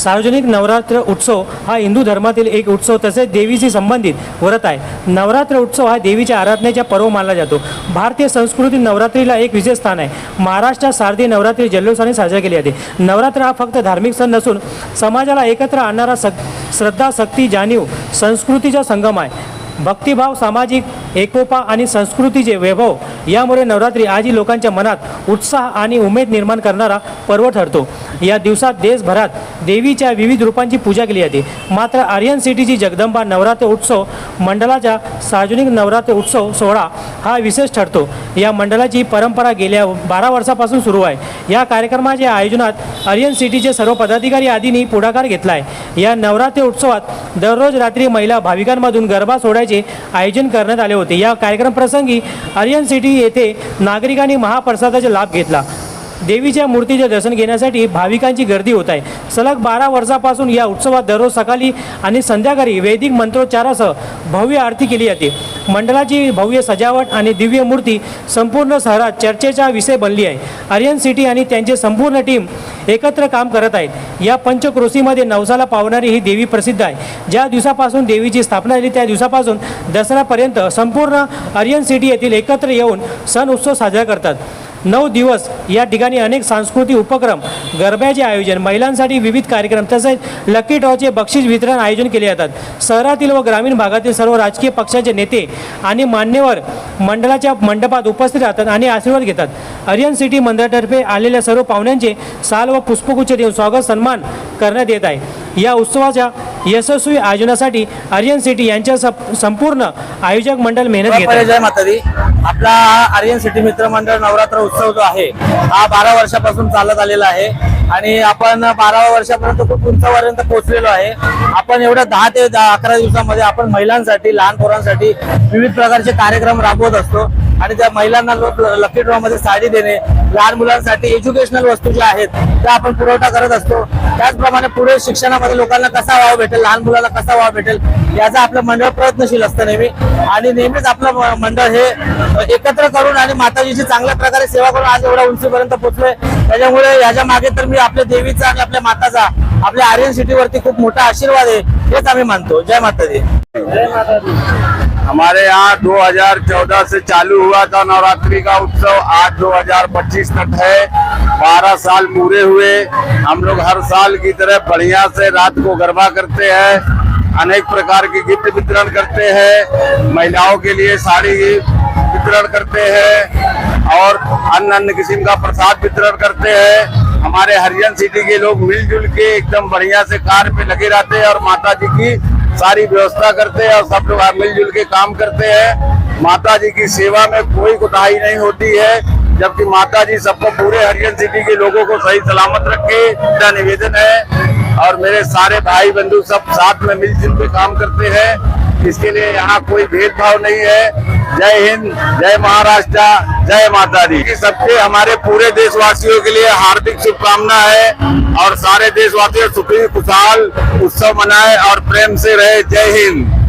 सार्वजनिक नवरात्र उत्सव हा हिंदू धर्मातील एक उत्सव तसेच देवीशी संबंधित व्रत आहे. नवरात्र उत्सव हा देवीच्या आराधनेचा पर्व मानला जातो. भारतीय संस्कृती नवरात्रीला एक विशेष स्थान आहे. महाराष्ट्रात शारदीय नवरात्री जल्लोषाने साजरा केली जाते. नवरात्र हा फक्त धार्मिक सण नसून समाजाला एकत्र आणणारा सक श्रद्धा शक्ती जाणीव संस्कृतीचा संगम आहे. भक्तिभाव सामाजिक एकोपा आणि संस्कृतीचे वैभव यामुळे नवरात्री आजही लोकांच्या मनात उत्साह आणि उमेद निर्माण करणारा पर्व ठरतो. या दिवसात देशभरात देवीच्या विविध रूपांची पूजा केली जाते. मात्र आर्यन सिटीची जगदंबा नवरात्र उत्सव मंडळाचा सार्वजनिक नवरात्र उत्सव सोहळा हा विशेष ठरतो. या मंडळाची परंपरा गेल्या बारा वर्षापासून सुरू आहे. या कार्यक्रमाच्या आयोजनात आर्यन सिटीचे सर्व पदाधिकारी आदींनी पुढाकार घेतला आहे. या नवरात्र उत्सवात दररोज रात्री महिला भाविकांमधून गरबा सोडायची आयोजन करण्यात आले होते. या कार्यक्रम प्रसंगी आर्यन सिटी येथे नागरिकांनी महाप्रसादाचा लाभ घेतला. देवीच्या मूर्तीचे दर्शन घेण्यासाठी भाविकांची गर्दी होत आहे. सलग बारा वर्षापासून या उत्सवात दररोज सकाळी आणि संध्याकाळी वैदिक मंत्रोच्चारासह भव्य आरती केली जाते. मंडळाची भव्य सजावट आणि दिव्य मूर्ती संपूर्ण शहरात चर्चेचा विषय बनली आहे. आर्यन सिटी आणि त्यांचे संपूर्ण टीम एकत्र काम करत आहेत. या पंचक्रोशीमध्ये नवसाला पावणारी ही देवी प्रसिद्ध आहे. ज्या दिवसापासून देवीची स्थापना झाली त्या दिवसापासून दसऱ्यापर्यंत संपूर्ण आर्यन सिटी येथील एकत्र येऊन सण उत्सव साजरा करतात. नऊ दिवस या ठिकाणी अनेक सांस्कृतिक उपक्रम गरब्याचे आयोजन महिलांसाठी विविध कार्यक्रम तसेच लकी ड्रॉचे बक्षीस वितरण आयोजन केले जातात. शहरातील व ग्रामीण भागातील सर्व राजकीय पक्षाचे नेते आणि मान्यवर मंडळाच्या मंडपात उपस्थित राहतात आणि आशीर्वाद घेतात. आर्यन सिटी मंडळातर्फे आलेल्या सर्व पाहुण्यांचे साल व पुष्पगुच्छ देऊन स्वागत सन्मान करण्यात येत आहे. या उत्सवाच्या यशस्वी आयोजनासाठी आर्यन सिटी यांच्या संपूर्ण आयोजक मंडळ मेहनत घेत आहे. आपला आर्यन सिटी मित्र मंडळ नवरात्र उत्सव जो आहे हा बारा वर्षापासून चालत आलेला आहे. आणि आपण बाराव्या वर्षापर्यंत खूप उंचापर्यंत पोहोचलेलो आहे. आपण एवढ्या दहा ते दहा अकरा दिवसामध्ये आपण महिलांसाठी लहान पोरांसाठी विविध प्रकारचे कार्यक्रम राबवत असतो. आणि त्या महिलांना लकी ड्रॉमध्ये साडी देणे लहान मुलांसाठी एज्युकेशनल वस्तू ज्या आहेत त्या आपण पुरवठा करत असतो. त्याचप्रमाणे पुढे शिक्षणामध्ये लोकांना कसा वाव भेटेल लहान मुलांना कसा वाव भेटेल याचा आपलं मंडळ प्रयत्नशील असतं नेहमी. आणि नेहमीच आपलं मंडळ हे एकत्र करून आणि माताजीची चांगल्या प्रकारे सेवा करून आज एवढ्या उंचीपर्यंत पोहोचलोय त्याच्यामुळे याच्या मागे तर मी आपल्या देवीचा आणि आपल्या माताचा आपल्या आर्यन सिटीवरती खूप मोठा आशीर्वाद आहे हेच आम्ही मानतो. जय माताजी. जय माताजी. हमारे यहाँ 2014 से चालू हुआ था नवरात्रि का उत्सव। आज 2025 तक है। 12 साल पूरे हुए। हम लोग हर साल की तरह बढ़िया से रात को गरबा करते हैं। अनेक प्रकार की गिफ्ट वितरण करते हैं। महिलाओं के लिए साड़ी वितरण करते हैं और अन्य अन्य किस्म का प्रसाद वितरण करते हैं। हमारे हरिजन सिटी के लोग मिलजुल के एकदम बढ़िया से कार्य पे लगे रहते हैं और माता जी की सारी व्यवस्था करते हैं और सब लोग मिलजुल के काम करते हैं। माता जी की सेवा में कोई कोताही नहीं होती है, जबकि माता जी सबको पूरे हरिजन सिटी के लोगों को सही सलामत रखे मेरा निवेदन है। और मेरे सारे भाई बंधु सब साथ में मिलजुल के काम करते हैं। इसके लिए यहाँ कोई भेदभाव नहीं है। जय हिंद, जय महाराष्ट्र, जय माता दी सबके हमारे पूरे देशवासियों के लिए हार्दिक शुभकामना है और सारे देशवासियों, सुखी, खुशहाल उत्सव मनाए और प्रेम से रहे। जय हिंद।